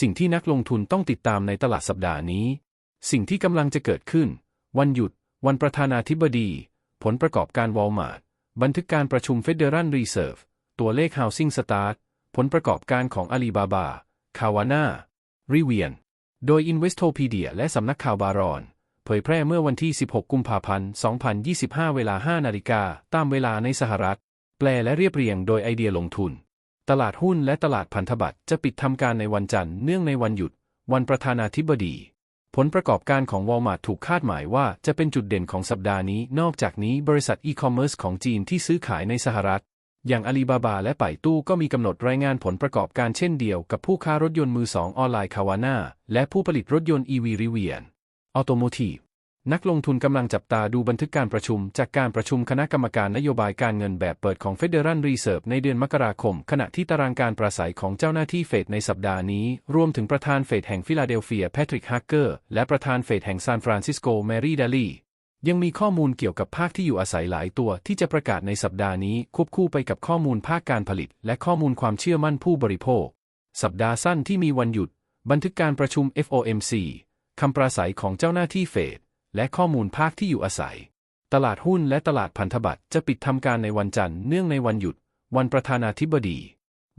สิ่งที่นักลงทุนต้องติดตามในตลาดสัปดาห์นี้ สิ่งที่กำลังจะเกิดขึ้น วันหยุด วันประธานาธิบดี ผลประกอบการวอลมาร์ทบันทึกการประชุม Federal Reserve ตัวเลข Housing Start ผลประกอบการของ Alibaba, Kawana, Rivian โดย Investopedia และสำนักข่าวบารอน เผยแพร่เมื่อวันที่ 16 กุมภาพันธ์ 2025 เวลา 5 นาฬิกา ตามเวลาในสหรัฐ แปลและเรียบเรียงโดยไอเดียลงทุน ตลาดหุ้นและตลาดพันธบัตรจะปิดทำการในวันจันทร์เนื่องในวันหยุด วันประธานาธิบดี ผลประกอบการของวอลมาร์ทถูกคาดหมายว่าจะเป็นจุดเด่นของสัปดาห์นี้ นอกจากนี้บริษัทอีคอมเมิร์ซของจีนที่ซื้อขายในสหรัฐ อย่างอาลีบาบาและป่ายตู้ก็มีกำหนดรายงานผลประกอบการเช่นเดียวกับผู้ค้ารถยนต์มือสองออนไลน์คาวาน่าและผู้ผลิตรถยนต์ EV ริเวียนออโตโมทีฟ นักลงทุนกำลังจับตาดูบันทึกการประชุม จากการประชุมคณะกรรมการนโยบายการเงินแบบเปิดของ Federal Reserve ในเดือนมกราคม ขณะที่ตารางการประสัยของเจ้าหน้าที่เฟดในสัปดาห์นี้ รวมถึงประธานเฟดแห่งฟิลาเดลเฟียแพทริกฮักเกอร์และประธานเฟดแห่งซานฟรานซิสโกแมรี่ดาลียังมีข้อมูลเกี่ยวกับภาคที่อยู่อาศัยหลายตัวที่จะประกาศในสัปดาห์นี้ ควบคู่ไปกับข้อมูลภาคการผลิต และข้อมูลความเชื่อมั่นผู้บริโภค สัปดาห์สั้นที่มีวันหยุด บันทึกการประชุม FOMC คำปราศัยของเจ้าหน้าที่เฟด และข้อมูลภาคที่อยู่อาศัย ตลาดหุ้นและตลาดพันธบัตรจะปิดทำการในวันจันทร์เนื่องในวันหยุด วันประธานาธิบดี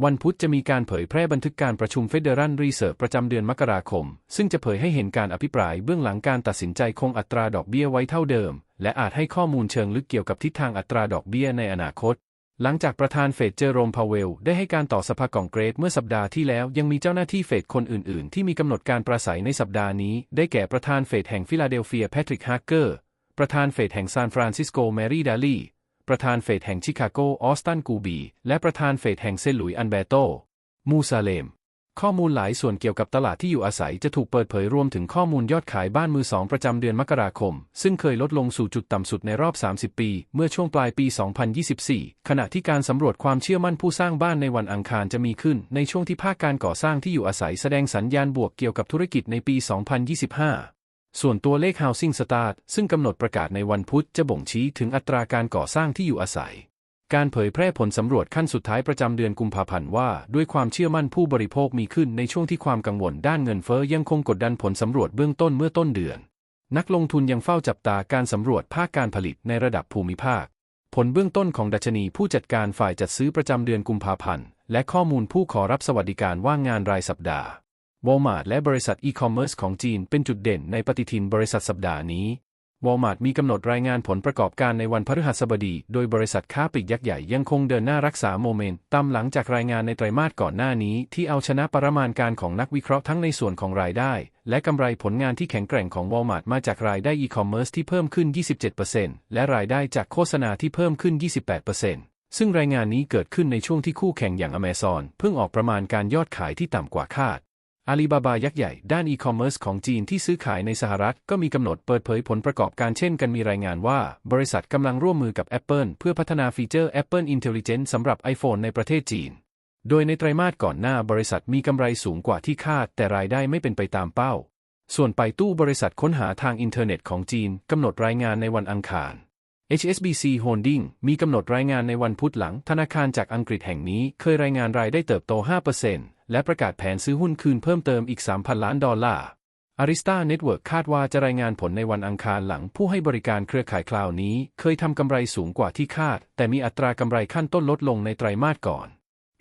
วันพุธจะมีการเผยแพร่บันทึกการประชุม Federal Reserve ประจำเดือนมกราคม ซึ่งจะเผยให้เห็นการอภิปรายเบื้องหลังการตัดสินใจคงอัตราดอกเบี้ยไว้เท่าเดิม และอาจให้ข้อมูลเชิงลึกเกี่ยวกับทิศทางอัตราดอกเบี้ยในอนาคต หลังจากประธานเฟดเจอโรมพาวเวล ได้ให้การต่อสภากองเกรสเมื่อสัปดาห์ที่แล้วยังมีเจ้าหน้าที่เฟดคนอื่นๆ ที่มีกำหนดการประสัยในสัปดาห์นี้ ได้แก่ประธานเฟดแห่งฟิลาเดลเฟียแพทริกฮักเกอร์ ประธานเฟดแห่งซานฟรานซิสโกแมรี่ดาลีประธานเฟดแห่งชิคาโกออสตันกูบี และประธานเฟดแห่งเซนต์หลุยส์อันเบโตมูซาเลม ข้อมูลหลายส่วนเกี่ยวกับตลาดที่อยู่อาศัยจะถูกเปิดเผยรวมถึงข้อมูลยอดขายบ้านมือสองประจำเดือนมกราคม ซึ่งเคยลดลงสู่จุดต่ำสุดในรอบ 30 ปี เมื่อช่วงปลายปี 2024 ขณะที่การสำรวจความเชื่อมั่นผู้สร้างบ้านในวันอังคารจะมีขึ้น ในช่วงที่ภาคการก่อสร้างที่อยู่อาศัยแสดงสัญญาณบวกเกี่ยวกับธุรกิจในปี 2025ส่วนตัวเลข Housing Start ซึ่งกำหนดประกาศในวันพุธจะบ่งชี้ถึงอัตราการก่อสร้างที่อยู่อาศัย การเผยแพร่ผลสำรวจขั้นสุดท้ายประจำเดือนกุมภาพันธ์ว่า ด้วยความเชื่อมั่นผู้บริโภคมีขึ้นในช่วงที่ความกังวลด้านเงินเฟ้อยังคงกดดันผลสำรวจเบื้องต้นเมื่อต้นเดือน นักลงทุนยังเฝ้าจับตาการสำรวจภาคการผลิตในระดับภูมิภาค ผลเบื้องต้นของดัชนีผู้จัดการฝ่ายจัดซื้อประจำเดือนกุมภาพันธ์และข้อมูลผู้ขอรับสวัสดิการว่างงานรายสัปดาห์วอลมาร์ทและบริษัทอีคอมเมิร์ซของจีนเป็นจุดเด่นในปฏิทินบริษัทสัปดาห์นี้ วอลมาร์ทมีกำหนดรายงานผลประกอบการในวันพฤหัสบดี โดยบริษัทค้าปลีกยักษ์ใหญ่ยังคงเดินหน้ารักษาโมเมนตัมหลังจากรายงานในไตรมาสก่อนหน้านี้ ที่เอาชนะประมาณการของนักวิเคราะห์ทั้งในส่วนของรายได้ และกำไรผลงานที่แข็งแกร่งของวอลมาร์ทมาจากรายได้อีคอมเมิร์ซที่เพิ่มขึ้น 27%และรายได้จากโฆษณาที่เพิ่มขึ้น 28%ซึ่งรายงานนี้เกิดขึ้นในช่วงที่คู่แข่งอย่างอเมซอนเพิ่งออกประมาณการยอดขายที่ต่ำกว่าคาด อาลีบาบายักษ์ใหญ่ด้านอีคอมเมิร์ซของจีนที่ซื้อขายในสหรัฐก็มีกำหนดเปิดเผยผลประกอบการเช่นกันมีรายงานว่า บริษัทกำลังร่วมมือกับ Apple เพื่อพัฒนาฟีเจอร์ Apple Intelligence สำหรับ iPhone ในประเทศจีน โดยในไตรมาสก่อนหน้าบริษัทมีกำไรสูงกว่าที่คาด แต่รายได้ไม่เป็นไปตามเป้า ส่วนไปตู้บริษัทค้นหาทางอินเทอร์เน็ตของจีนกำหนดรายงานในวันอังคาร HSBC Holding มีกำหนดรายงานในวันพุธหลัง ธนาคารจากอังกฤษแห่งนี้เคยรายงานรายได้เติบโต 5%และประกาศแผนซื้อหุ้นคืนเพิ่มเติมอีก 3,000 ล้านดอลลาร์ Arista Network คาดว่าจะรายงานผลในวันอังคารหลังผู้ให้บริการเครือข่ายคลาวนี้ เคยทำกำไรสูงกว่าที่คาด แต่มีอัตรากำไรขั้นต้นลดลงในไตรมาสก่อน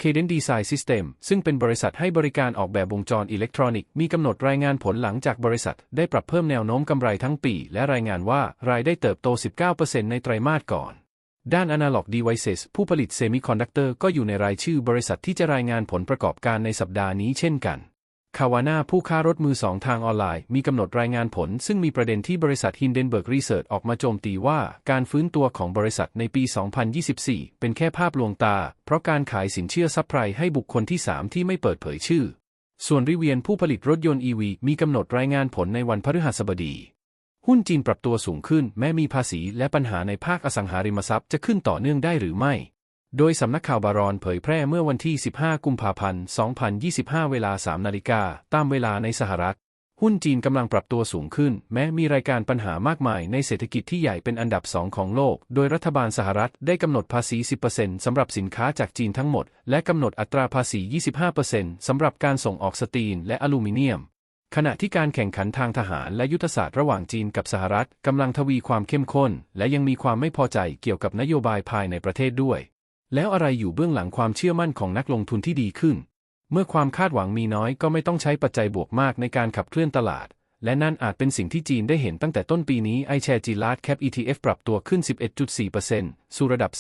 Cadence Design System ซึ่งเป็นบริษัทให้บริการออกแบบวงจรอิเล็กทรอนิกส์มีกำหนดรายงานผลหลังจากบริษัทได้ปรับเพิ่มแนวโน้มกำไรทั้งปี และรายงานว่ารายได้เติบโต 19%ในไตรมาสก่อน ด้าน Analog Devices ผู้ผลิตเซมิคอนดักเตอร์ก็อยู่ในรายชื่อบริษัทที่จะรายงานผลประกอบการในสัปดาห์นี้เช่นกัน คาวาน่าผู้ค้ารถมือสองทางออนไลน์มีกำหนดรายงานผล ซึ่งมีประเด็นที่บริษัท Hindenburg Research ออกมาโจมตีว่าการฟื้นตัวของบริษัทในปี 2024 เป็นแค่ภาพลวงตา เพราะการขายสินเชื่อซับไพรให้บุคคลที่ 3 ที่ไม่เปิดเผยชื่อ ส่วนริเวียนผู้ผลิตรถยนต์ EV มีกำหนดรายงานผลในวันพฤหัสบดี หุ้นจีนปรับตัวสูงขึ้น แม้มีภาษีและปัญหาในภาคอสังหาริมทรัพย์จะขึ้นต่อเนื่องได้หรือไม่ โดยสำนักข่าวบารอนเผยแพร่เมื่อวันที่ 15 กุมภาพันธ์ 2025 เวลา 3 นาฬิกา ตามเวลาในสหรัฐ หุ้นจีนกำลังปรับตัวสูงขึ้น แม้มีรายการปัญหามากมายในเศรษฐกิจที่ใหญ่เป็นอันดับสองของโลก โดยรัฐบาลสหรัฐได้กำหนดภาษี 10%สำหรับสินค้าจากจีนทั้งหมด และกำหนดอัตราภาษี 25%สำหรับการส่งออกสตีลและอลูมิเนียม ขณะที่การแข่งขันทางทหารและยุทธศาสตร์ระหว่างจีนกับสหรัฐกำลังทวีความเข้มข้น และยังมีความไม่พอใจเกี่ยวกับนโยบายภายในประเทศด้วย แล้วอะไรอยู่เบื้องหลังความเชื่อมั่นของนักลงทุนที่ดีขึ้น เมื่อความคาดหวังมีน้อยก็ไม่ต้องใช้ปัจจัยบวกมากในการขับเคลื่อนตลาด และนั่นอาจเป็นสิ่งที่จีนได้เห็นตั้งแต่ต้นปีนี้ไอแชร์จีลาดแคป ETF ปรับตัวขึ้น 11.4%สู่ระดับ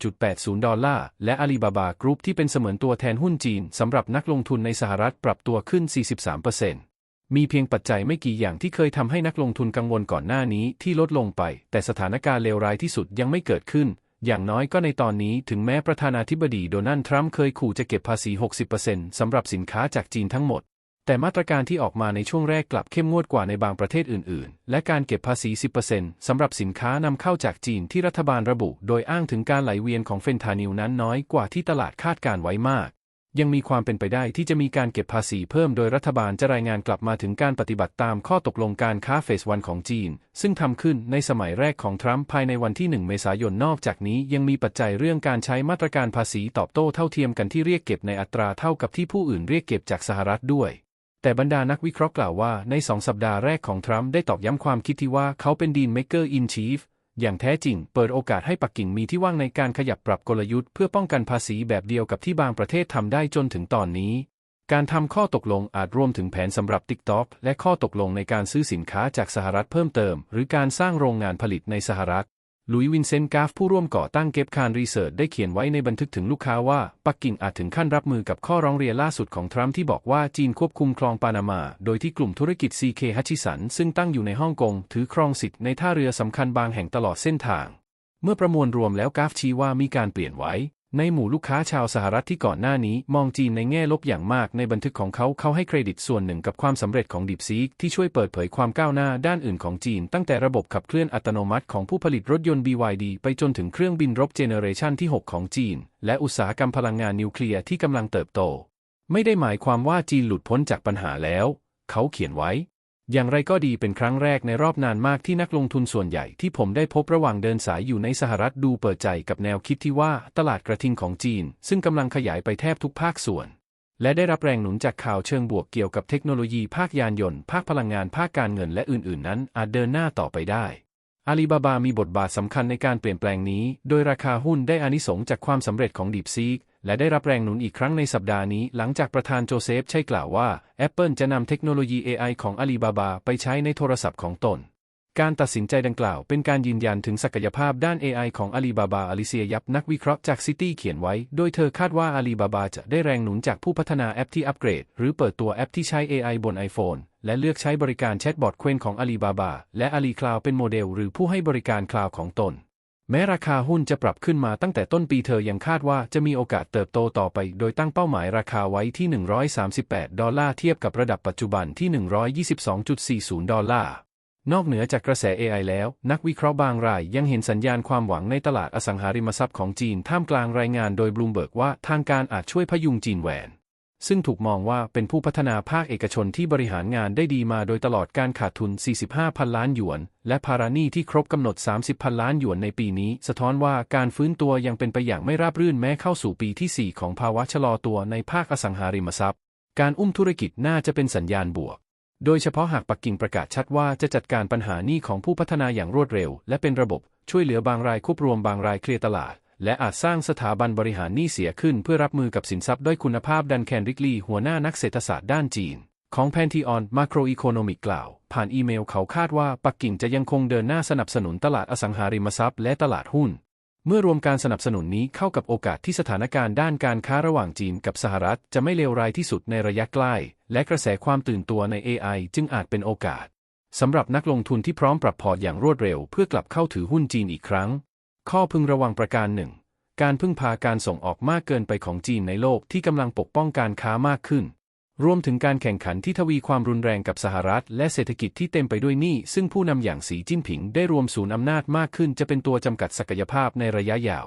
34.80 ดอลลาร์ และอาลีบาบากรุ๊ปที่เป็นเสมือนตัวแทนหุ้นจีนสำหรับนักลงทุนในสหรัฐปรับตัวขึ้น 43%มีเพียงปัจจัยไม่กี่อย่างที่เคยทำให้นักลงทุนกังวลก่อนหน้านี้ที่ลดลงไป แต่สถานการณ์เลวร้ายที่สุดยังไม่เกิดขึ้น อย่างน้อยก็ในตอนนี้ถึงแม้ประธานาธิบดีโดนัลด์ทรัมป์เคยขู่จะเก็บภาษี 60%สำหรับสินค้าจากจีนทั้งหมด แต่มาตรการที่ออกมาในช่วงแรกกลับเข้มงวดกว่าในบางประเทศอื่น ๆ และการเก็บภาษี 10%สำหรับสินค้านำเข้าจากจีนที่รัฐบาลระบุ โดยอ้างถึงการไหลเวียนของเฟนทานิลนั้นน้อยกว่าที่ตลาดคาดการไว้มาก ยังมีความเป็นไปได้ที่จะมีการเก็บภาษีเพิ่มโดยรัฐบาลจะรายงานกลับมาถึงการปฏิบัติตามข้อตกลงการค้าเฟสวันของจีน ซึ่งทำขึ้นในสมัยแรกของทรัมป์ภายในวันที่ 1 เมษายนนอกจากนี้ยังมีปัจจัยเรื่องการใช้มาตรการภาษีตอบโต้เท่าเทียมกันที่เรียกเก็บในอัตราเท่ากับที่ผู้อื่นเรียกเก็บจากสหรัฐด้วย แต่บรรดานักวิเคราะห์กล่าวว่าในสองสัปดาห์แรกของทรัมป์ได้ตอกย้ำความคิดที่ว่าเขาเป็นดีนเมเกอร์อินชีฟ อย่างแท้จริงเปิดโอกาสให้ปักกิ่งมีที่ว่างในการขยับปรับกลยุทธ์เพื่อป้องกันภาษีแบบเดียวกับที่บางประเทศทำได้จนถึงตอนนี้ การทำข้อตกลงอาจรวมถึงแผนสำหรับ TikTok และข้อตกลงในการซื้อสินค้าจากสหรัฐเพิ่มเติม หรือการสร้างโรงงานผลิตในสหรัฐ ลุยวินเซนต์กาฟผู้ร่วมก่อตั้งเก็บคานรีเสิร์ชได้เขียนไว้ในบันทึกถึงลูกค้าว่า ปักกิ่งอาจถึงขั้นรับมือกับข้อร้องเรียนล่าสุดของทรัมป์ที่บอกว่าจีนควบคุมคลองปานามา โดยที่กลุ่มธุรกิจ CK ฮัชิสันซึ่งตั้งอยู่ในฮ่องกง ถือครองสิทธิ์ในท่าเรือสำคัญบางแห่งตลอดเส้นทาง เมื่อประมวลรวมแล้วกาฟชี้ว่ามีการเปลี่ยนไว้ ในหมู่ลูกค้าชาวสหรัฐที่ก่อนหน้านี้มองจีนในแง่ลบอย่างมากในบันทึกของเขาเขาให้เครดิตส่วนหนึ่งกับความสำเร็จของดิบซีกที่ช่วยเปิดเผยความก้าวหน้าด้านอื่นของจีน ตั้งแต่ระบบขับเคลื่อนอัตโนมัติของผู้ผลิตรถยนต์ BYD ไปจนถึงเครื่องบินรบเจเนอเรชันที่ 6 ของจีน และอุตสาหกรรมพลังงานนิวเคลียร์ที่กำลังเติบโต ไม่ได้หมายความว่าจีนหลุดพ้นจากปัญหาแล้ว เขาเขียนไว้ อย่างไรก็ดีเป็นครั้งแรกในรอบนานมากที่นักลงทุนส่วนใหญ่ที่ผมได้พบระหว่างเดินสายอยู่ในสหรัฐดูเปิดใจกับแนวคิดที่ว่าตลาดกระทิงของจีน ซึ่งกำลังขยายไปแทบทุกภาคส่วน และได้รับแรงหนุนจากข่าวเชิงบวกเกี่ยวกับเทคโนโลยีภาคยานยนต์ ภาคพลังงานภาคการเงินและอื่นๆ นั้นอาจเดินหน้าต่อไปได้อาลีบาบามีบทบาทสำคัญในการเปลี่ยนแปลงนี้ โดยราคาหุ้นได้อานิสงจากความสำเร็จของดีบซีก และได้รับแรงหนุนอีกครั้งในสัปดาห์นี้หลังจากประธานโจเซฟใช่กล่าวว่า Apple จะนำเทคโนโลยี AI ของอาลีบาบาไปใช้ในโทรศัพท์ของตน การตัดสินใจดังกล่าวเป็นการยืนยันถึงศักยภาพด้าน AI ของอาลีบาบาอลิเซียยับนักวิเคราะห์จากซิตี้เขียนไว้ โดยเธอคาดว่าอาลีบาบาจะได้แรงหนุนจากผู้พัฒนาแอปที่อัปเกรด หรือเปิดตัวแอปที่ใช้ AI บน iPhone และเลือกใช้บริการแชทบอทเควนของอาลีบาบาและอาลีคลาวเป็นโมเดล หรือผู้ให้บริการคลาวของตน แม้ราคาหุ้นจะปรับขึ้นมาตั้งแต่ต้นปีเธอยังคาดว่าจะมีโอกาสเติบโตต่อไป โดยตั้งเป้าหมายราคาไว้ที่ 138 ดอลลาร์เทียบกับระดับปัจจุบันที่ 122.40 ดอลลาร์ นอกเหนือจากกระแส AI แล้ว นักวิเคราะห์บางรายยังเห็นสัญญาณความหวังในตลาดอสังหาริมทรัพย์ของจีนท่ามกลางรายงานโดยบลูมเบิร์กว่าทางการอาจช่วยพยุงจีนแหวน ซึ่งถูกมองว่าเป็นผู้พัฒนาภาคเอกชนที่บริหารงานได้ดีมาโดยตลอดการขาดทุน 45 พันล้านหยวน และภาระหนี้ที่ครบกำหนด 30 พันล้านหยวนในปีนี้ สะท้อนว่าการฟื้นตัวยังเป็นไปอย่างไม่ราบรื่นแม้เข้าสู่ปีที่ 4 ของภาวะชะลอตัวในภาคอสังหาริมทรัพย์ การอุ้มธุรกิจน่าจะเป็นสัญญาณบวก โดยเฉพาะหากปักกิ่งประกาศชัดว่าจะจัดการปัญหาหนี้ของผู้พัฒนาอย่างรวดเร็ว และเป็นระบบช่วยเหลือบางรายควบรวมบางรายเคลียร์ตลาด และอาจสร้างสถาบันบริหารหนี้เสียขึ้นเพื่อรับมือกับสินทรัพย์ด้อยคุณภาพดันแคนริกลีหัวหน้านักเศรษฐศาสตร์ด้านจีน ของแพนทีออนมาโครอีโคโนมิกกล่าว ผ่านอีเมลเขาคาดว่าปักกิ่งจะยังคงเดินหน้าสนับสนุนตลาดอสังหาริมทรัพย์และตลาดหุ้น เมื่อรวมการสนับสนุนนี้เข้ากับโอกาสที่สถานการณ์ด้านการค้าระหว่างจีนกับสหรัฐจะไม่เลวร้ายที่สุดในระยะใกล้ และกระแสความตื่นตัวใน AI จึงอาจเป็นโอกาสสำหรับนักลงทุนที่พร้อมปรับพอร์ตอย่างรวดเร็วเพื่อกลับเข้าถือหุ้นจีนอีกครั้ง ข้อพึงระวังประการหนึ่ง การพึ่งพาการส่งออกมากเกินไปของจีนในโลกที่กำลังปกป้องการค้ามากขึ้น รวมถึงการแข่งขันที่ทวีความรุนแรงกับสหรัฐ และเศรษฐกิจที่เต็มไปด้วยหนี้ซึ่งผู้นำอย่างสีจิ้นผิงได้รวมศูนย์อำนาจมากขึ้นจะเป็นตัวจำกัดศักยภาพในระยะยาว